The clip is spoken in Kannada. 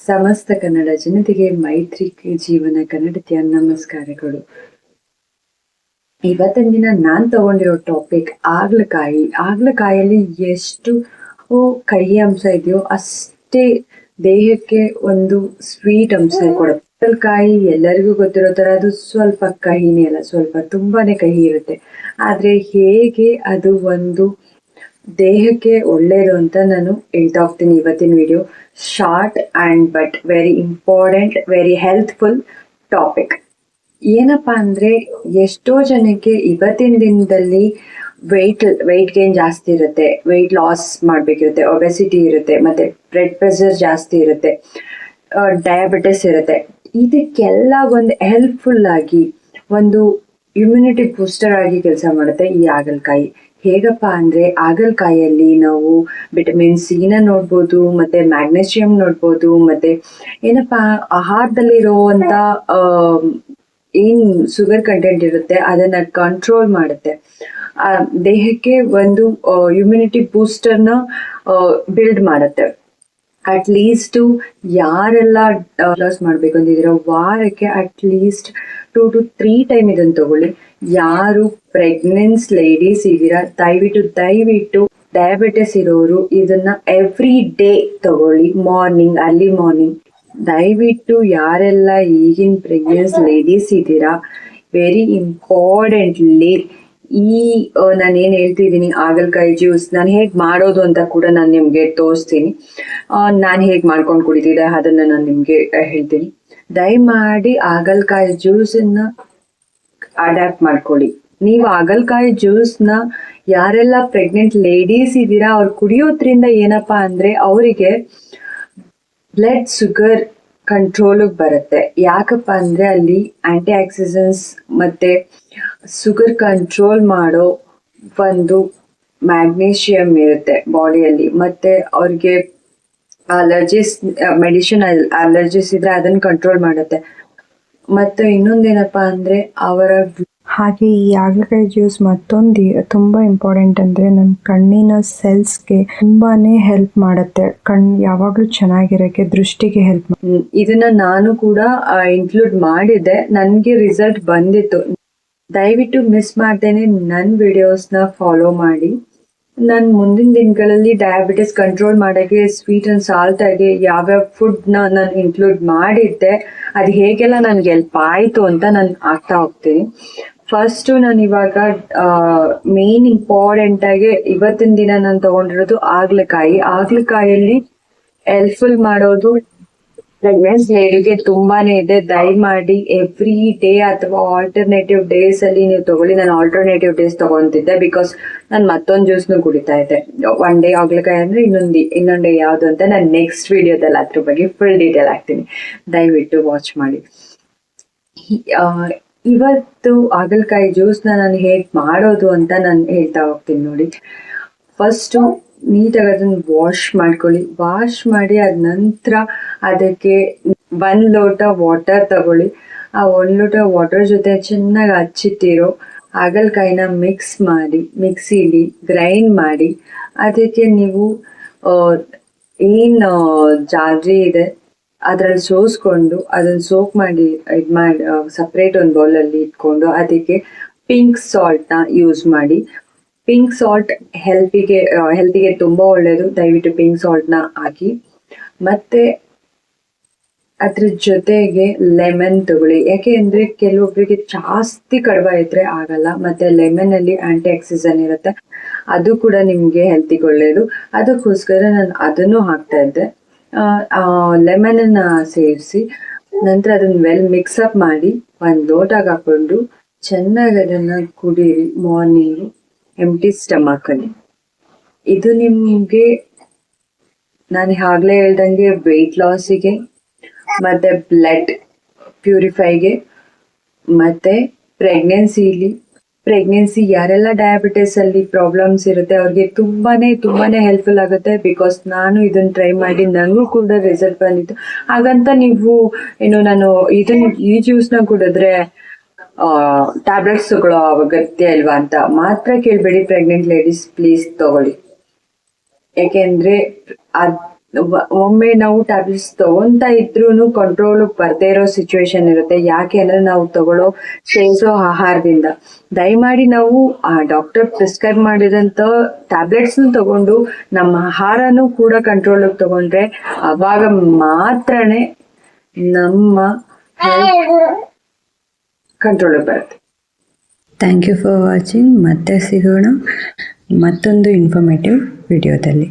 ಸಮಸ್ತ ಕನ್ನಡ ಜನತೆಗೆ ಮೈತ್ರಿ ಜೀವನ ಕನ್ನಡತಿಯ ನಮಸ್ಕಾರಗಳು. ಇವತ್ತಿನ ದಿನ ನಾನ್ ತಗೊಂಡಿರೋ ಟಾಪಿಕ್ ಆಗ್ಲಕಾಯಿ. ಆಗ್ಲಕಾಯಲ್ಲಿ ಎಷ್ಟು ಕಹಿ ಅಂಶ ಇದೆಯೋ ಅಷ್ಟೇ ದೇಹಕ್ಕೆ ಒಂದು ಸ್ವೀಟ್ ಅಂಶ ಕೊಡುತ್ತೆ ಎಲ್ಲರಿಗೂ ಗೊತ್ತಿರೋ ತರ ಅದು ಸ್ವಲ್ಪ ಕಹಿನೇ ಅಲ್ಲ, ಸ್ವಲ್ಪ ತುಂಬಾನೇ ಕಹಿ ಇರುತ್ತೆ. ಆದ್ರೆ ಹೇಗೆ ಅದು ಒಂದು ದೇಹಕ್ಕೆ ಒಳ್ಳೆಯದು ಅಂತ ನಾನು ಹೇಳ್ತಾ ಹೋಗ್ತೀನಿ ಇವತ್ತಿನ video short and but very important very healthful topic ಏನಪ್ಪಾ ಅಂದರೆ ಎಷ್ಟೋ ಜನಕ್ಕೆ ಇವತ್ತಿನ ದಿನದಲ್ಲಿ ವೆಯ್ಟ್ ವೆಯ್ಟ್ ಗೇನ್ ಜಾಸ್ತಿ ಇರುತ್ತೆ. Weight loss ಮಾಡಬೇಕಿರುತ್ತೆ. ಒಬೆಸಿಟಿ ಇರುತ್ತೆ. ಮತ್ತೆ ಬ್ಲಡ್ ಪ್ರೆಷರ್ ಜಾಸ್ತಿ ಇರುತ್ತೆ. ಡಯಾಬಿಟಿಸ್ ಇರುತ್ತೆ. ಇದಕ್ಕೆಲ್ಲ ಒಂದು ಹೆಲ್ಪ್ಫುಲ್ ಆಗಿ ಒಂದು ಇಮ್ಯುನಿಟಿ ಬೂಸ್ಟರ್ ಆಗಿ ಕೆಲಸ ಮಾಡುತ್ತೆ ಈ ಹಾಗಲಕಾಯಿ. ಹೇಗಪ್ಪ ಅಂದ್ರೆ ಹಾಗಲಕಾಯಲ್ಲಿ ನಾವು ವಿಟಮಿನ್ ಸಿನ ನೋಡ್ಬೋದು, ಮತ್ತೆ ಮ್ಯಾಗ್ನೀಷಿಯಂ ನೋಡ್ಬೋದು, ಮತ್ತೆ ಏನಪ್ಪಾ ಆಹಾರದಲ್ಲಿರುವಂತ ಏನು ಶುಗರ್ ಕಂಟೆಂಟ್ ಇರುತ್ತೆ ಅದನ್ನ ಕಂಟ್ರೋಲ್ ಮಾಡುತ್ತೆ. ದೇಹಕ್ಕೆ ಒಂದು ಇಮ್ಯುನಿಟಿ ಬೂಸ್ಟರ್ನ ಬಿಲ್ಡ್ ಮಾಡುತ್ತೆ. ಅಟ್ ಲೀಸ್ಟ್ ಯಾರೆಲ್ಲ ಲಾಸ್ ಮಾಡ್ಬೇಕು ಅಂದಿದ್ರೆ ವಾರಕ್ಕೆ at least two two three time ಇದನ್ನು ತಗೊಳ್ಳಿ. ಯಾರು ಪ್ರೆಗ್ನೆನ್ಸ್ ಲೇಡೀಸ್ ಇದ್ದೀರಾ, ದಯವಿಟ್ಟು ದಯವಿಟ್ಟು ಡಯಾಬಿಟಿಸ್ ಇರೋರು ಇದನ್ನ ಎವ್ರಿ ಡೇ ತಗೊಳ್ಳಿ. ಮಾರ್ನಿಂಗ್ ಅರ್ಲಿ ಮಾರ್ನಿಂಗ್ ದಯವಿಟ್ಟು ಯಾರೆಲ್ಲ ಈಗಿನ ಪ್ರೆಗ್ನೆನ್ಸ್ ಲೇಡೀಸ್ ಇದ್ದೀರಾ ವೆರಿ ಇಂಪಾರ್ಟೆಂಟ್ಲಿ ಈ ನಾನು ಏನ್ ಹೇಳ್ತಿದ್ದೀನಿ ಹಾಗಲಕಾಯಿ ಜ್ಯೂಸ್ ನಾನು ಹೇಗ್ ಮಾಡೋದು ಅಂತ ಕೂಡ ನಾನು ನಿಮ್ಗೆ ತೋರಿಸ್ತೀನಿ. ನಾನು ಹೇಗ್ ಮಾಡ್ಕೊಂಡು ಕುಡಿತಿದ್ದೆ ಅದನ್ನ ನಾನು ನಿಮ್ಗೆ ಹೇಳ್ತೀನಿ. ದಯಮಾಡಿ ಹಾಗಲಕಾಯಿ ಜ್ಯೂಸನ್ನ ಅಡ್ಯಾಪ್ಟ್ ಮಾಡ್ಕೊಳ್ಳಿ. ನೀವು ಹಾಗಲಕಾಯಿ ಜ್ಯೂಸ್ನ ಯಾರೆಲ್ಲ ಪ್ರೆಗ್ನೆಂಟ್ ಲೇಡೀಸ್ ಇದ್ದೀರಾ ಅವ್ರು ಕುಡಿಯೋದ್ರಿಂದ ಏನಪ್ಪಾ ಅಂದ್ರೆ ಅವರಿಗೆ ಬ್ಲಡ್ ಶುಗರ್ ಕಂಟ್ರೋಲ್ ಬರುತ್ತೆ. ಯಾಕಪ್ಪ ಅಂದ್ರೆ ಅಲ್ಲಿ ಆಂಟಿ ಆಕ್ಸಿಡೆಂಟ್ಸ್ ಮತ್ತೆ ಶುಗರ್ ಕಂಟ್ರೋಲ್ ಮಾಡೋ ಒಂದು ಮ್ಯಾಗ್ನೀಷಿಯಂ ಇರುತ್ತೆ ಬಾಡಿಯಲ್ಲಿ. ಮತ್ತೆ ಅವ್ರಿಗೆ ಅಲರ್ಜಿಸ್ ಮೆಡಿಸಿನ್ ಅಲರ್ಜಿಸ್ ಇದ್ರೆ ಅದನ್ನ ಕಂಟ್ರೋಲ್ ಮಾಡುತ್ತೆ. ಮತ್ತೆ ಇನ್ನೊಂದೇನಪ್ಪಾ ಅಂದ್ರೆ ಅವರ ಹಾಗೆ ಈ ಹಾಗಲಕಾಯಿ ಜ್ಯೂಸ್ ಮತ್ತೊಂದು ತುಂಬಾ ಇಂಪಾರ್ಟೆಂಟ್ ಅಂದ್ರೆ ನಮ್ಮ ಕಣ್ಣಿನ ಸೆಲ್ಸ್ಗೆ ತುಂಬಾನೇ ಹೆಲ್ಪ್ ಮಾಡುತ್ತೆ. ಕಣ್ಣು ಯಾವಾಗ್ಲೂ ಚೆನ್ನಾಗಿರಕ್ಕೆ ದೃಷ್ಟಿಗೆ ಹೆಲ್ಪ್ ಇದನ್ನ ನಾನು ಕೂಡ ಇನ್ಕ್ಲೂಡ್ ಮಾಡಿದ್ದೆ. ನನಗೆ ರಿಸಲ್ಟ್ ಬಂದಿತ್ತು. ದಯವಿಟ್ಟು ಮಿಸ್ ಮಾಡ್ದೇನೆ ನನ್ನ ವಿಡಿಯೋಸ್ನ ಫಾಲೋ ಮಾಡಿ. ನಾನು ಮುಂದಿನ ದಿನಗಳಲ್ಲಿ ಡಯಾಬಿಟಿಸ್ ಕಂಟ್ರೋಲ್ ಮಾಡೋಕ್ಕೆ ಸ್ವೀಟ್ ಅಂಡ್ ಸಾಲ್ಟ್ ಆಗಿ ಯಾವ್ಯಾವ ಫುಡ್ನ ನಾನು ಇನ್ಕ್ಲೂಡ್ ಮಾಡಿದ್ದೆ, ಅದು ಹೇಗೆಲ್ಲ ನನಗೆ ಹೆಲ್ಪ್ ಆಯಿತು ಅಂತ ನಾನು ಆಗ್ತಾ ಹೋಗ್ತೀನಿ. ಫಸ್ಟು ನಾನು ಇವಾಗ ಮೇನ್ ಇಂಪಾರ್ಟೆಂಟ್ ಆಗಿ ಇವತ್ತಿನ ದಿನ ನಾನು ತಗೊಂಡಿರೋದು ಆಗ್ಲಕಾಯಿ. ಆಗ್ಲಕಾಯಲ್ಲಿ ಹೆಲ್ಪ್ಫುಲ್ ಮಾಡೋದು ಪ್ರೆಗ್ನೆನ್ಸ್ ಲೇಡಿಗೆ ತುಂಬಾನೇ ಇದೆ. ದಯಮಾಡಿ ಎವ್ರಿ ಡೇ ಅಥವಾ ಆಲ್ಟರ್ನೇಟಿವ್ ಡೇಸ್ ಅಲ್ಲಿ ನೀವು ತಗೊಳ್ಳಿ. ನಾನು ಆಲ್ಟರ್ನೇಟಿವ್ ಡೇಸ್ ತಗೊಂತಿದ್ದೆ ಬಿಕಾಸ್ ನಾನು ಮತ್ತೊಂದು ಜ್ಯೂಸ್ನು ಕುಡಿತಾ ಇದ್ದೆ. ಒನ್ ಡೇ ಆಗ್ಲಿಕ್ಕೆ ಅಂದ್ರೆ ಇನ್ನೊಂದು ಇನ್ನೊಂದು ಡೇ ಯಾವುದು ಅಂತ ನಾನು ನೆಕ್ಸ್ಟ್ ವಿಡಿಯೋದಲ್ಲಿ ಅದ್ರ ಬಗ್ಗೆ ಫುಲ್ ಡೀಟೇಲ್ ಹಾಕ್ತೀನಿ. ದಯವಿಟ್ಟು ವಾಚ್ ಮಾಡಿ. ಇವತ್ತು ಹಾಗಲಕಾಯಿ ಜ್ಯೂಸ್ನ ನಾನು ಹೇಗೆ ಮಾಡೋದು ಅಂತ ನಾನು ಹೇಳ್ತಾ ಹೋಗ್ತೀನಿ ನೋಡಿ. ಫಸ್ಟು ನೀಟಾಗಿ ಅದನ್ನ ವಾಶ್ ಮಾಡ್ಕೊಳ್ಳಿ. ವಾಶ್ ಮಾಡಿ ಅದ ನಂತರ ಅದಕ್ಕೆ ಒಂದ್ ಲೋಟ ವಾಟರ್ ತಗೊಳ್ಳಿ. ಆ ಒಂದ್ ಲೋಟ ವಾಟರ್ ಜೊತೆ ಚೆನ್ನಾಗಿ ಹಚ್ಚಿಟ್ಟಿರೋ ಹಾಗಲಕಾಯಿನ ಮಿಕ್ಸ್ ಮಾಡಿ ಮಿಕ್ಸಿಲಿ ಗ್ರೈಂಡ್ ಮಾಡಿ. ಅದಕ್ಕೆ ನೀವು ಏನು ಆ, ಇದೆ ಅದ್ರಲ್ಲಿ ಸೋಸ್ಕೊಂಡು ಅದನ್ನ ಸೋಕ್ ಮಾಡಿ ಇದು ಮಾಡಿ ಸಪ್ರೇಟ್ ಒಂದು ಬೌಲಲ್ಲಿ ಇಟ್ಕೊಂಡು ಅದಕ್ಕೆ ಪಿಂಕ್ ಸಾಲ್ಟ್ನ ಯೂಸ್ ಮಾಡಿ. ಪಿಂಕ್ ಸಾಲ್ಟ್ ಹೆಲ್ತಿಗೆ ಹೆಲ್ತಿಗೆ ತುಂಬಾ ಒಳ್ಳೆಯದು ದಯವಿಟ್ಟು ಪಿಂಕ್ ಸಾಲ್ಟ್ನ ಹಾಕಿ. ಮತ್ತೆ ಅದ್ರ ಜೊತೆಗೆ ಲೆಮನ್ ತಗೊಳ್ಳಿ. ಯಾಕೆ ಅಂದರೆ ಕೆಲವೊಬ್ಬರಿಗೆ ಜಾಸ್ತಿ ಕಡವ ಇದ್ರೆ ಆಗಲ್ಲ. ಮತ್ತೆ ಲೆಮನಲ್ಲಿ ಆಂಟಿ ಆಕ್ಸಿಜನ್ ಇರುತ್ತೆ. ಅದು ಕೂಡ ನಿಮಗೆ ಹೆಲ್ತಿಗೆ ಒಳ್ಳೆಯದು ಅದಕ್ಕೋಸ್ಕರ ನಾನು ಅದನ್ನು ಹಾಕ್ತಾ ಇದ್ದೆ. ಲೆಮನ್ ಅನ್ನ ಸೇರಿಸಿ, ನಂತರ ಅದನ್ನ ವೆಲ್ ಮಿಕ್ಸ್ ಅಪ್ ಮಾಡಿ, ಒಂದು ಲೋಟಾಗಿ ಹಾಕೊಂಡು ಚೆನ್ನಾಗಿ ಅದನ್ನ ಕುಡೀರಿ ಮಾರ್ನಿಂಗ್ ಎಂಟಿ ಸ್ಟಮಕ್ ಅಲ್ಲಿ. ಇದು ನಿಮಗೆ ನಾನು ಆಗ್ಲೇ ಹೇಳ್ದಂಗೆ ವೆಯ್ಟ್ ಲಾಸಿಗೆ ಮತ್ತೆ ಬ್ಲಡ್ ಪ್ಯೂರಿಫೈಗೆ ಮತ್ತೆ ಪ್ರೆಗ್ನೆನ್ಸಿಲಿ ಪ್ರೆಗ್ನೆನ್ಸಿ ಯಾರೆಲ್ಲ ಡಯಾಬಿಟಿಸ್ ಅಲ್ಲಿ ಪ್ರಾಬ್ಲಮ್ಸ್ ಇರುತ್ತೆ, ಅವ್ರಿಗೆ ತುಂಬಾ ತುಂಬಾ ಹೆಲ್ಪ್ಫುಲ್ ಆಗುತ್ತೆ ಬಿಕಾಸ್ ನಾನು ಇದನ್ನ ಟ್ರೈ ಮಾಡಿ ನನಗೂ ಕೂಡ ರಿಸಲ್ಟ್ ಬಂದಿತ್ತು. ಹಾಗಂತ ನೀವು ಏನು ನಾನು ಇದನ್ನು ಈ ಜ್ಯೂಸ್ನ ಕುಡಿದ್ರೆ ಟ್ಯಾಬ್ಲೆಟ್ಸ್ ತಗೊಳ್ಳೋ ಅಗತ್ಯ ಇಲ್ವಾ ಅಂತ. ಮಾತ್ರ ಕೇಳಬೇಡಿ ಪ್ರೆಗ್ನೆಂಟ್ ಲೇಡೀಸ್ ಪ್ಲೀಸ್ ತಗೊಳ್ಳಿ. ಯಾಕೆಂದ್ರೆ ಅದ್ ಒಮ್ಮೆ ನಾವು ಟ್ಯಾಬ್ಲೆಟ್ಸ್ ತಗೊಂತಾ ಇದ್ರೂ ಕಂಟ್ರೋಲ್ ಬರ್ದೇ ಇರೋ ಸಿಚುವೇಶನ್ ಇರುತ್ತೆ. ಯಾಕೆ ಅಂದ್ರೆ ನಾವು ತಗೊಳ್ಳೋ ಸೇವಿಸೋ ಆಹಾರದಿಂದ. ದಯಮಾಡಿ ನಾವು, ಆ ಡಾಕ್ಟರ್ ಪ್ರಿಸ್ಕ್ರೈಬ್ ಟ್ಯಾಬ್ಲೆಟ್ಸ್ ತಗೊಂಡು ನಮ್ಮ ಆಹಾರನೂ ಕೂಡ ಕಂಟ್ರೋಲ್ ತಗೊಂಡ್ರೆ ಅವಾಗ ಮಾತ್ರನೇ ನಮ್ಮ ಕಂಟ್ರೋಲ್ ಬರುತ್ತೆ ಥ್ಯಾಂಕ್ ಯು ಫಾರ್ ವಾಚಿಂಗ್ ಮತ್ತೆ ಸಿಗೋಣ ಮತ್ತೊಂದು ಇನ್ಫಾರ್ಮೇಟಿವ್ ವಿಡಿಯೋದಲ್ಲಿ